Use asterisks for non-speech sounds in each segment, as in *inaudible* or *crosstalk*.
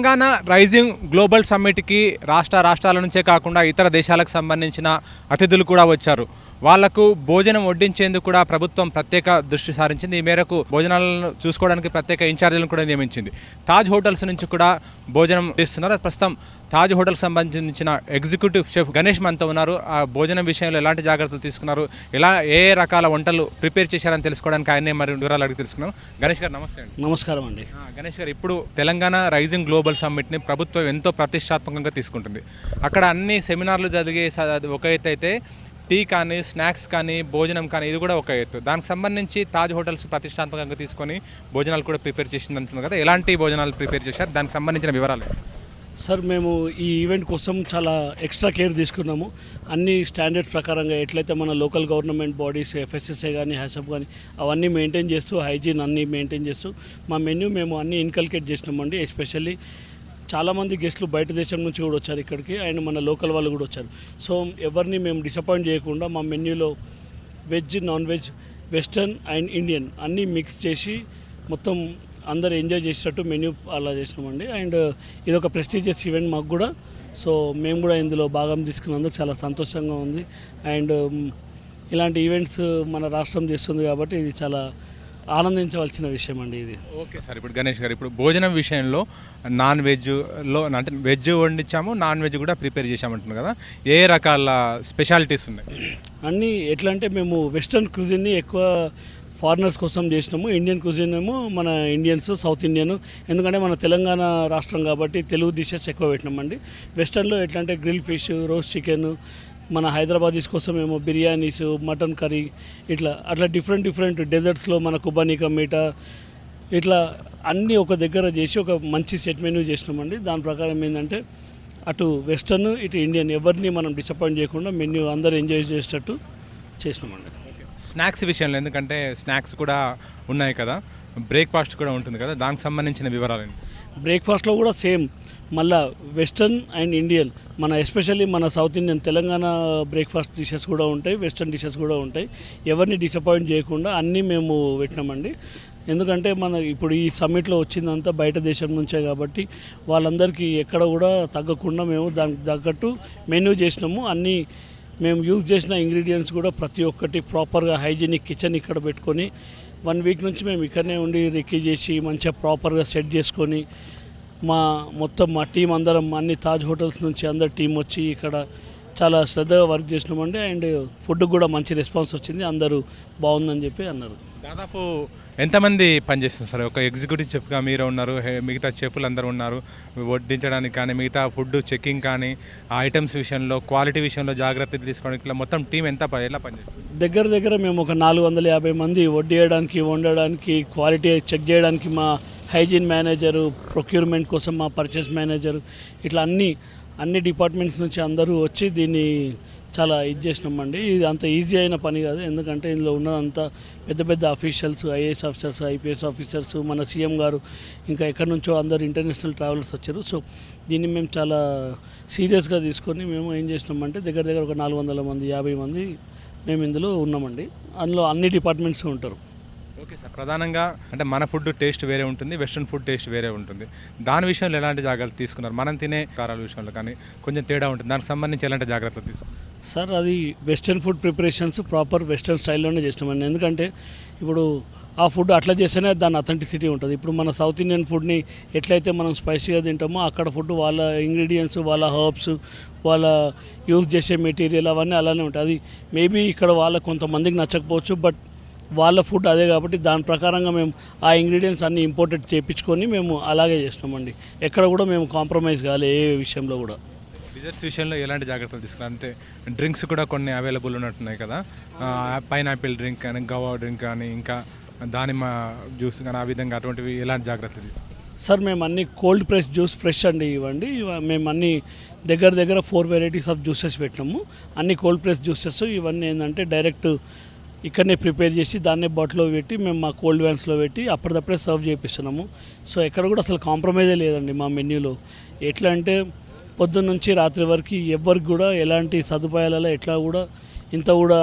Telangana rising global సమ్మిట్కి రాష్ట్ర రాష్ట్రాల నుంచే కాకుండా ఇతర దేశాలకు సంబంధించిన అతిథులు కూడా వచ్చారు. వాళ్ళకు భోజనం వడ్డించేందుకు కూడా ప్రభుత్వం ప్రత్యేక దృష్టి సారించింది. ఈ మేరకు భోజనాలను చూసుకోవడానికి ప్రత్యేక ఇన్ఛార్జీలను కూడా నియమించింది. తాజ్ హోటల్స్ నుంచి కూడా భోజనం ఇస్తున్నారు ప్రస్తుతం తాజ్ హోటల్కి సంబంధించిన ఎగ్జిక్యూటివ్ షెఫ్ గణేష్ మనతో ఉన్నారు. ఆ భోజనం విషయంలో ఎలాంటి జాగ్రత్తలు తీసుకున్నారు? ఎలా ఏ రకాల వంటలు ప్రిపేర్ చేశారని తెలుసుకోవడానికి ఆయనే మరి వివరాలు అడిగి తెలుసుకున్నాం గణేష్ గారు నమస్తే అండి. నమస్కారం అండి. గణేష్ గారు ఇప్పుడు తెలంగాణ రైజింగ్ గ్లోబల్ సమ్మిట్ని ప్రభుత్వం ఎంతో ప్రతిష్టాత్మకంగా తీసుకుంటుంది. అక్కడ అన్ని సెమినార్లు జరిగే ఒక అయితే టీ కానీ స్నాక్స్ కానీ భోజనం కానీ ఇది కూడా ఒక ఎత్తు. దానికి సంబంధించి తాజ్ హోటల్స్ ప్రతిష్టాత్మకంగా తీసుకొని భోజనాలు కూడా ప్రిపేర్ చేసింది అంటున్నారు కదా. ఎలాంటి భోజనాలు ప్రిపేర్ చేశారు? దానికి సంబంధించిన వివరాలు. సార్ మేము ఈ ఈవెంట్ కోసం చాలా ఎక్స్ట్రా కేర్ తీసుకున్నాము. అన్ని స్టాండర్డ్స్ ప్రకారంగా ఎట్లయితే మన లోకల్ గవర్నమెంట్ బాడీస్ ఎఫ్ఎస్ఎస్ఏ కానీ హ్యాసప్ కానీ అవన్నీ మెయింటైన్ చేస్తూ హైజీన్ అన్నీ మెయింటైన్ చేస్తూ మా మెన్యూ మేము అన్నీ ఇన్కల్కేట్ చేసినామండి. ఎస్పెషల్లీ చాలామంది గెస్ట్లు బయట దేశం నుంచి కూడా వచ్చారు ఇక్కడికి. అండ్ మన లోకల్ వాళ్ళు కూడా వచ్చారు. సో ఎవరిని మేము డిసప్పాయింట్ చేయకుండా మా మెన్యూలో veg non veg western and Indian అన్నీ మిక్స్ చేసి మొత్తం అందరు ఎంజాయ్ చేసేటట్టు మెన్యూ అలా చేసినామండి అండ్ ఇది ఒక ప్రెస్టీజియస్ ఈవెంట్ మాకు కూడా. సో మేము కూడా ఇందులో భాగం తీసుకున్నందుకు చాలా సంతోషంగా ఉంది. అండ్ ఇలాంటి ఈవెంట్స్ మన రాష్ట్రం చేస్తుంది కాబట్టి ఇది చాలా ఆనందించవలసిన విషయం అండి ఇది. ఓకే సార్ ఇప్పుడు గణేష్ గారు ఇప్పుడు భోజనం విషయంలో నాన్ వెజ్లో అంటే వెజ్ వండించాము నాన్ వెజ్ కూడా ప్రిపేర్ చేసామంటున్నారు కదా ఏ రకాల స్పెషాలిటీస్ ఉన్నాయి? అన్నీ ఎట్లా అంటే మేము వెస్ట్రన్ క్యూజిన్ని ఎక్కువ ఫారినర్స్ కోసం చేసినాము. ఇండియన్ క్యూజిన్ ఏమో మన ఇండియన్స్ సౌత్ ఇండియన్ ఎందుకంటే మన తెలంగాణ రాష్ట్రం కాబట్టి తెలుగు డిషెస్ ఎక్కువ పెట్టినామండి. వెస్టర్న్లో ఎట్లా అంటే గ్రిల్ ఫిష్ రోస్ట్ చికెన్ మన హైదరాబాదీస్ కోసం ఏమో బిర్యానీస్ మటన్ కర్రీ ఇట్లా అట్లా డిఫరెంట్ డిఫరెంట్ డెజర్ట్స్లో మన కుబానికా మీటా ఇట్లా అన్నీ ఒక దగ్గర చేసి ఒక మంచి సెట్ మెనూ చేసినామండి. దాని ప్రకారం ఏంటంటే అటు వెస్టర్న్ ఇటు ఇండియన్ ఎవరిని మనం డిసప్పాయింట్ చేయకుండా మెన్యూ అందరూ ఎంజాయ్ చేసేటట్టు చేసినామండి. స్నాక్స్ విషయంలో ఎందుకంటే స్నాక్స్ కూడా ఉన్నాయి కదా. బ్రేక్ఫాస్ట్ కూడా ఉంటుంది కదా. దానికి సంబంధించిన వివరాలు? బ్రేక్ఫాస్ట్లో కూడా సేమ్ మళ్ళా వెస్టర్న్ అండ్ ఇండియన్ మన ఎస్పెషల్లీ మన south Indian Telangana breakfast dishes కూడా ఉంటాయి వెస్టర్న్ డిషెస్ కూడా ఉంటాయి. ఎవరిని డిసప్పాయింట్ చేయకుండా అన్నీ మేము పెట్టినామండి. ఎందుకంటే మన ఇప్పుడు ఈ సమ్మిట్లో వచ్చిందంతా బయట దేశం నుంచే కాబట్టి వాళ్ళందరికీ ఎక్కడ కూడా తగ్గకుండా మేము దానికి తగ్గట్టు మెనూ చేసినాము. అన్నీ మేము యూజ్ చేసిన ఇంగ్రీడియంట్స్ కూడా ప్రతి ఒక్కటి ప్రాపర్గా హైజీనిక్ కిచెన్ ఇక్కడ పెట్టుకొని వన్ వీక్ నుంచి మేము ఇక్కడనే ఉండి రిక్కీ చేసి మంచిగా ప్రాపర్గా సెట్ చేసుకొని మా మొత్తం మా టీం అందరం అన్ని తాజ్ హోటల్స్ నుంచి అందరు టీం వచ్చి ఇక్కడ చాలా శ్రద్ధగా వర్క్ చేసినామండి. అండ్ ఫుడ్ కూడా మంచి రెస్పాన్స్ వచ్చింది. అందరూ బాగుందని చెప్పి అన్నారు. దాదాపు ఎంతమంది పనిచేస్తున్నారు సార్? ఒక ఎగ్జిక్యూటివ్ చెఫ్గా మీరు ఉన్నారు మిగతా చెఫ్లు అందరూ ఉన్నారు. వడ్డించడానికి కానీ మిగతా ఫుడ్ చెకింగ్ కానీ ఐటమ్స్ విషయంలో క్వాలిటీ విషయంలో జాగ్రత్తలు తీసుకోవడానికి ఇట్లా మొత్తం టీం ఎంత ఎలా పనిచేస్తుంది? దగ్గర దగ్గర మేము ఒక నాలుగు వందల యాభై మంది వడ్డేయడానికి వండడానికి క్వాలిటీ చెక్ చేయడానికి మా హైజీన్ మేనేజరు ప్రొక్యూర్మెంట్ కోసం మా పర్చేస్ మేనేజరు ఇట్లా అన్ని అన్ని డిపార్ట్మెంట్స్ నుంచి అందరూ వచ్చి దీన్ని చాలా ఇది చేసినామండి. ఇది అంత ఈజీ అయిన పని కాదు. ఎందుకంటే ఇందులో ఉన్నదంతా పెద్ద పెద్ద officials IAS officers IPS officers మన సీఎం గారు ఇంకా ఎక్కడి నుంచో అందరు ఇంటర్నేషనల్ ట్రావెలర్స్ వచ్చారు. సో దీన్ని మేము చాలా సీరియస్గా తీసుకొని మేము ఏం చేసినామంటే దగ్గర దగ్గర ఒక నాలుగు వందల మంది యాభై మంది మేము ఇందులో ఉన్నామండి. అందులో అన్ని డిపార్ట్మెంట్స్ ఉంటారు. Okay sir. ప్రధానంగా అంటే మన ఫుడ్ టేస్ట్ వేరే ఉంటుంది వెస్ట్రన్ ఫుడ్ టేస్ట్ వేరే ఉంటుంది. దాని విషయంలో ఎలాంటి జాగ్రత్తలు తీసుకున్నారు? మనం తినే కారాల విషయంలో కానీ కొంచెం తేడా ఉంటుంది. దానికి సంబంధించి ఎలాంటి జాగ్రత్తలు తీసుకున్నారు సార్ అది western food preparations proper western స్టైల్లోనే చేసినామండి ఎందుకంటే ఇప్పుడు ఆ ఫుడ్ అట్లా చేస్తేనే దాని అథెంటిసిటీ ఉంటుంది. ఇప్పుడు మన సౌత్ ఇండియన్ ఫుడ్ని ఎట్లయితే మనం స్పైసీగా తింటామో అక్కడ ఫుడ్ వాళ్ళ ఇంగ్రీడియంట్స్ వాళ్ళ హర్బ్స్ వాళ్ళ యూజ్ చేసే మెటీరియల్ అవన్నీ అలానే ఉంటాయి. అది మేబీ ఇక్కడ వాళ్ళ కొంతమందికి నచ్చకపోవచ్చు బట్ వాళ్ళ ఫుడ్ అదే కాబట్టి దాని ప్రకారంగా మేము ఆ ఇంగ్రీడియంట్స్ అన్ని ఇంపోర్టెడ్ చేయించుకొని మేము అలాగే చేసినామండి ఎక్కడ కూడా మేము కాంప్రమైజ్ కాలే ఏ విషయంలో కూడా. డిజర్ట్స్ విషయంలో ఎలాంటి జాగ్రత్తలు తీసుకున్నారు అంటే డ్రింక్స్ కూడా కొన్ని అవైలబుల్ ఉన్నట్టున్నాయి కదా. పైనాపిల్ డ్రింక్ కానీ గవా డ్రింక్ కానీ ఇంకా దానిమ్మ జ్యూస్ కానీ ఆ విధంగా అటువంటివి ఎలాంటి జాగ్రత్తలు తీసుకున్నారు సార్ మేము అన్ని కోల్డ్ ప్రెస్ జ్యూస్ ఫ్రెష్ అండి ఇవ్వండి. ఇవ- మేము అన్ని దగ్గర దగ్గర ఫోర్ వెరైటీస్ ఆఫ్ జ్యూసెస్ పెట్టినాము. అన్ని కోల్డ్ ప్రెస్ జ్యూసెస్ ఇవన్నీ ఏంటంటే డైరెక్ట్ ఇక్కడనే ప్రిపేర్ చేసి దాన్నే బట్లో పెట్టి మేము మా కోల్డ్ వ్యాన్స్లో పెట్టి అప్పటిదప్పుడే సర్వ్ చేపిస్తున్నాము. సో ఎక్కడ కూడా అసలు కాంప్రమైజే లేదండి మా మెన్యూలో. ఎట్లా అంటే పొద్దున్న నుంచి రాత్రి వరకు ఎవరికి కూడా ఎలాంటి సదుపాయాలలో ఎట్లా కూడా ఇంత కూడా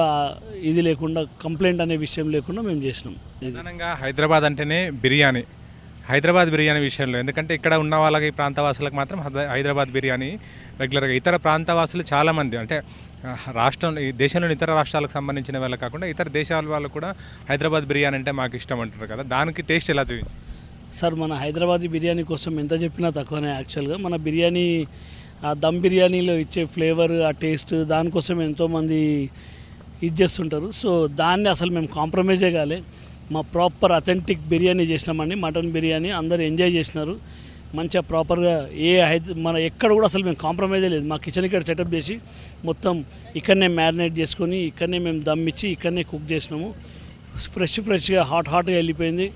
ఇది లేకుండా కంప్లైంట్ అనే విషయం లేకుండా మేము చేసినాం. నిజంగా హైదరాబాద్ అంటేనే బిర్యానీ. హైదరాబాద్ బిర్యానీ విషయంలో. ఎందుకంటే ఇక్కడ ఉన్న వాళ్ళకి ప్రాంతవాసులకు మాత్రం హైదరాబాద్ బిర్యానీ రెగ్యులర్గా ఇతర ప్రాంతవాసులు చాలామంది అంటే రాష్ట్రం ఈ దేశంలోని ఇతర రాష్ట్రాలకు సంబంధించిన వాళ్ళు కాకుండా ఇతర దేశాల వాళ్ళు కూడా హైదరాబాద్ బిర్యానీ అంటే మాకు ఇష్టం అంటారు కదా. దానికి టేస్ట్ ఎలా చూపించు? సార్ మన హైదరాబాదీ బిర్యానీ కోసం ఎంత చెప్పినా తక్కువనే యాక్చువల్గా. మన బిర్యానీ ఆ దమ్ బిర్యానీలో ఇచ్చే ఫ్లేవర్ ఆ టేస్ట్ దానికోసం ఎంతోమంది ఇది చేస్తుంటారు. సో దాన్ని అసలు మేము కాంప్రమైజే కాలే. మా ప్రాపర్ అథెంటిక్ బిర్యానీ చేసినామండి. మటన్ బిర్యానీ అందరు ఎంజాయ్ చేసినారు. మంచిగా ప్రాపర్గా ఏ మన ఎక్కడ కూడా అసలు మేము కాంప్రమైజే లేదు. మా కిచెన్ ఇక్కడ సెటప్ చేసి మొత్తం ఇక్కడనే మ్యారినేట్ చేసుకొని ఇక్కడనే మేము దమ్ ఇచ్చి ఇక్కడనే కుక్ చేసినాము. ఫ్రెష్ ఫ్రెష్గా హాట్ హాట్గా వెళ్ళిపోయింది.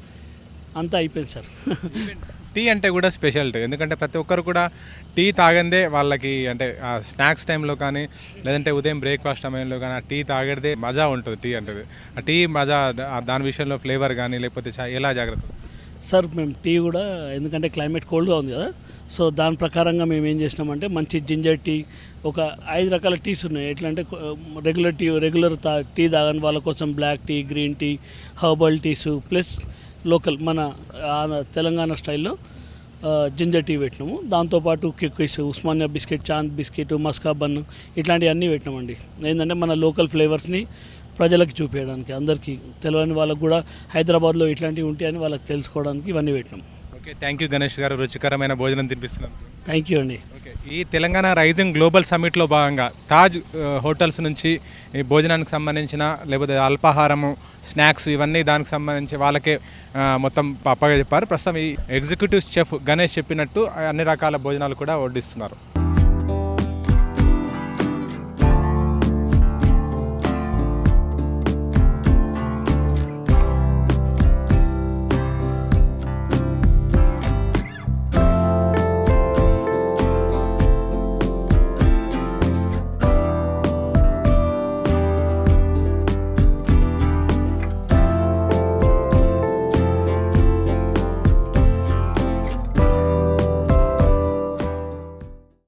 అంతా అయిపోయింది సార్. *laughs* టీ అంటే కూడా స్పెషాలిటీ. ఎందుకంటే ప్రతి ఒక్కరు కూడా టీ తాగందే వాళ్ళకి అంటే స్నాక్స్ టైంలో కానీ లేదంటే ఉదయం బ్రేక్ఫాస్ట్ సమయంలో కానీ ఆ టీ తాగడితే మజా ఉంటుంది టీ అంటే ఆ టీ మజా దాని విషయంలో ఫ్లేవర్ కానీ లేకపోతే చా- ఎలా జాగ్రత్త? సార్ మేము టీ కూడా ఎందుకంటే క్లైమేట్ కోల్డ్గా ఉంది కదా సో దాని ప్రకారంగా మేము ఏం చేసినామంటే మంచి జింజర్ టీ ఒక ఐదు రకాల టీస్ ఉన్నాయి. ఎట్లా అంటే రెగ్యులర్ టీ రెగ్యులర్ తా టీ తాగని వాళ్ళ కోసం black tea green tea herbal teas plus local మన తెలంగాణ స్టైల్లో జింజర్ టీ పెట్టినాము. దాంతోపాటు కిక్కిస్ Osmania biscuit Chand biscuit maska bun ఇట్లాంటివన్నీ పెట్టినామండి. ఏంటంటే మన లోకల్ ఫ్లేవర్స్ని ప్రజలకు చూపించడానికి అందరికీ తెలియని వాళ్ళకు కూడా హైదరాబాద్లో ఇట్లాంటివి ఉంటాయని వాళ్ళకి తెలుసుకోవడానికి ఇవన్నీ పెట్టినాం. ఓకే థ్యాంక్ యూ గణేష్ గారు. రుచికరమైన భోజనం తినిపిస్తున్నాం థ్యాంక్ యూ అండి. ఓకే ఈ తెలంగాణ రైజింగ్ గ్లోబల్ సమ్మిట్లో భాగంగా తాజ్ హోటల్స్ నుంచి ఈ భోజనానికి సంబంధించిన లేకపోతే అల్పాహారము స్నాక్స్ ఇవన్నీ దానికి సంబంధించి వాళ్ళకే మొత్తం పప్పగా చెప్పారు. ప్రస్తుతం ఈ ఎగ్జిక్యూటివ్ చెఫ్ గణేష్ చెప్పినట్టు అన్ని రకాల భోజనాలు కూడా వడ్డిస్తున్నారు.